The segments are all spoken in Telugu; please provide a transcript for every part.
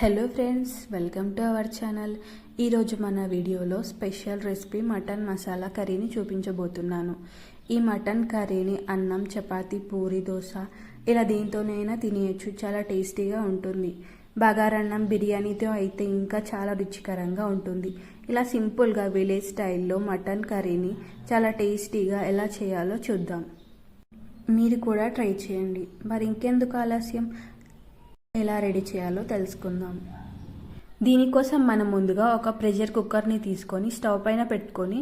Hello friends welcome to our channel ఈరోజు మన వీడియోలో స్పెషల్ రెసిపీ మటన్ మసాలా కర్రీని చూపించబోతున్నాను. ఈ మటన్ కర్రీని అన్నం చపాతి పూరి దోశ ఇలా దీంతోనైనా తినేయచ్చు చాలా టేస్టీగా ఉంటుంది. బగారన్నం బిర్యానీతో అయితే ఇంకా చాలా రుచికరంగా ఉంటుంది. ఇలా సింపుల్గా విలేజ్ స్టైల్లో మటన్ కర్రీని చాలా టేస్టీగా ఎలా చేయాలో చూద్దాం. మీరు కూడా ట్రై చేయండి. మరి ఇంకెందుకు ఆలస్యం? ఎలా రెడీ చేయాలో తెలుసుకుందాం. దీనికోసం మనం ముందుగా ఒక ప్రెషర్ కుక్కర్ని తీసుకొని స్టవ్ పైన పెట్టుకొని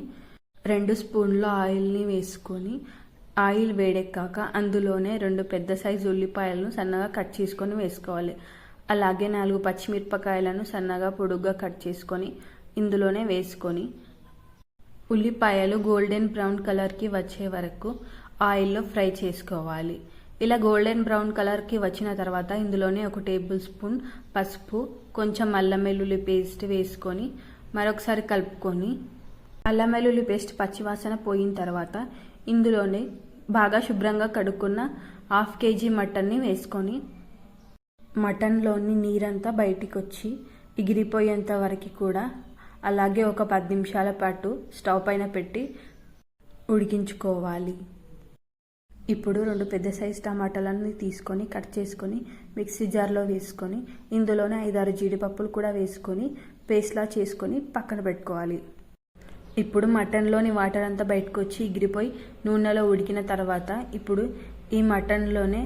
రెండు స్పూన్ల ఆయిల్ని వేసుకొని ఆయిల్ వేడెక్కాక అందులోనే రెండు పెద్ద సైజు ఉల్లిపాయలను సన్నగా కట్ చేసుకొని వేసుకోవాలి. అలాగే నాలుగు పచ్చిమిరపకాయలను సన్నగా పొడుగ్గా కట్ చేసుకొని ఇందులోనే వేసుకొని ఉల్లిపాయలు గోల్డెన్ బ్రౌన్ కలర్కి వచ్చే వరకు ఆయిల్లో ఫ్రై చేసుకోవాలి. ఇలా గోల్డెన్ బ్రౌన్ కలర్కి వచ్చిన తర్వాత ఇందులోనే ఒక టేబుల్ స్పూన్ పసుపు కొంచెం అల్లం వెల్లుల్లి పేస్ట్ వేసుకొని మరొకసారి కలుపుకొని అల్లం వెల్లుల్లి పేస్ట్ పచ్చివాసన పోయిన తర్వాత ఇందులోనే బాగా శుభ్రంగా కడుక్కున్న హాఫ్ కేజీ మటన్ని వేసుకొని మటన్లోని నీరంతా బయటికి వచ్చి ఎగిరిపోయేంత వరకు కూడా అలాగే ఒక పది నిమిషాల పాటు స్టవ్ పైన పెట్టి ఉడికించుకోవాలి. ఇప్పుడు రెండు పెద్ద సైజ్ టమాటాలని తీసుకొని కట్ చేసుకొని మిక్సీ జార్లో వేసుకొని ఇందులోనే ఐదారు జీడిపప్పులు కూడా వేసుకొని పేస్ట్లా చేసుకొని పక్కన పెట్టుకోవాలి. ఇప్పుడు మటన్లోని వాటర్ అంతా బయటకు వచ్చి ఎగిరిపోయి నూనెలో ఉడికిన తర్వాత ఇప్పుడు ఈ మటన్లోనే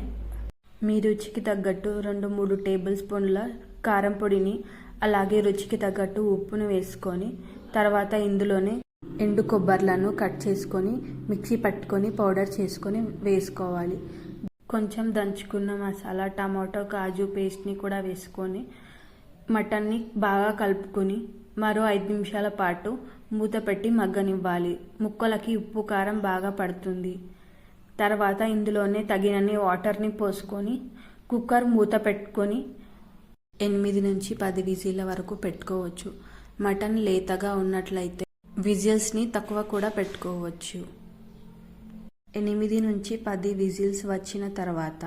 మీ రుచికి తగ్గట్టు రెండు మూడు టేబుల్ స్పూన్ల కారం పొడిని అలాగే రుచికి తగ్గట్టు ఉప్పును వేసుకొని తర్వాత ఇందులోనే ఎండు కొబ్బర్లను కట్ చేసుకొని మిక్సీ పట్టుకొని పౌడర్ చేసుకొని వేసుకోవాలి. కొంచెం దంచుకున్న మసాలా టమాటో కాజు పేస్ట్ని కూడా వేసుకొని మటన్ని బాగా కలుపుకొని మరో ఐదు నిమిషాల పాటు మూత పెట్టి మగ్గనివ్వాలి. ముక్కలకి ఉప్పు కారం బాగా పడుతుంది. తర్వాత ఇందులోనే తగినన్ని వాటర్ని పోసుకొని కుక్కర్ మూత పెట్టుకొని ఎనిమిది నుంచి పది విజీల వరకు పెట్టుకోవచ్చు. మటన్ లేతగా ఉన్నట్లయితే విజిల్స్ని తక్కువ కూడా పెట్టుకోవచ్చు. ఎనిమిది నుంచి పది విజిల్స్ వచ్చిన తర్వాత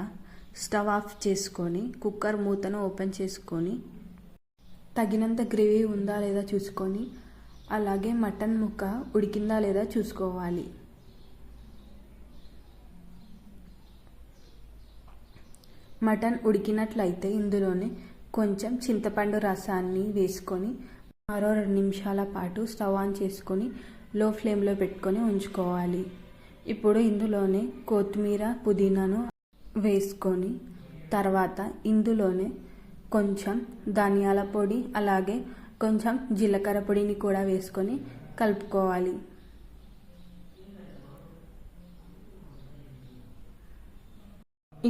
స్టవ్ ఆఫ్ చేసుకొని కుక్కర్ మూతను ఓపెన్ చేసుకొని తగినంత గ్రేవీ ఉందా లేదా చూసుకొని అలాగే మటన్ ముక్క ఉడికిందా లేదా చూసుకోవాలి. మటన్ ఉడికినట్లయితే ఇందులోనే కొంచెం చింతపండు రసాన్ని వేసుకొని మరో రెండు నిమిషాల పాటు స్టవ్ ఆన్ చేసుకొని లో ఫ్లేమ్లో పెట్టుకొని ఉంచుకోవాలి. ఇప్పుడు ఇందులోనే కొత్తిమీర పుదీనాను వేసుకొని తర్వాత ఇందులోనే కొంచెం ధనియాల పొడి అలాగే కొంచెం జీలకర్ర పొడిని కూడా వేసుకొని కలుపుకోవాలి.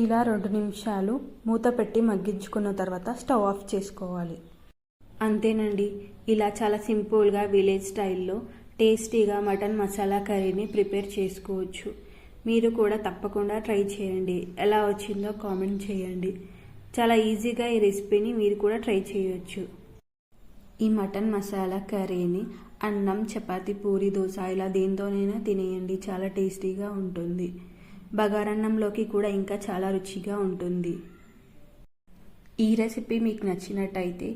ఇలా రెండు నిమిషాలు మూత పెట్టి మగ్గించుకున్న తర్వాత స్టవ్ ఆఫ్ చేసుకోవాలి. అంతేనండి. ఇలా చాలా సింపుల్గా విలేజ్ స్టైల్లో టేస్టీగా మటన్ మసాలా కర్రీని ప్రిపేర్ చేసుకోవచ్చు. మీరు కూడా తప్పకుండా ట్రై చేయండి. ఎలా వచ్చిందో కామెంట్ చేయండి. చాలా ఈజీగా ఈ రెసిపీని మీరు కూడా ట్రై చేయొచ్చు. ఈ మటన్ మసాలా కర్రీని అన్నం చపాతి పూరి దోశ ఇలా దేంతోనైనా తినేయండి. చాలా టేస్టీగా ఉంటుంది. బగారన్నంలోకి కూడా ఇంకా చాలా రుచిగా ఉంటుంది. ఈ రెసిపీ మీకు నచ్చినట్టయితే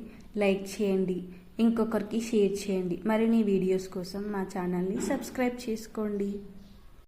లైక్ చేయండి ఇంకొకరికి షేర్ చేయండి. మరిన్ని వీడియోస్ కోసం మా ఛానల్ని సబ్స్క్రైబ్ చేసుకోండి.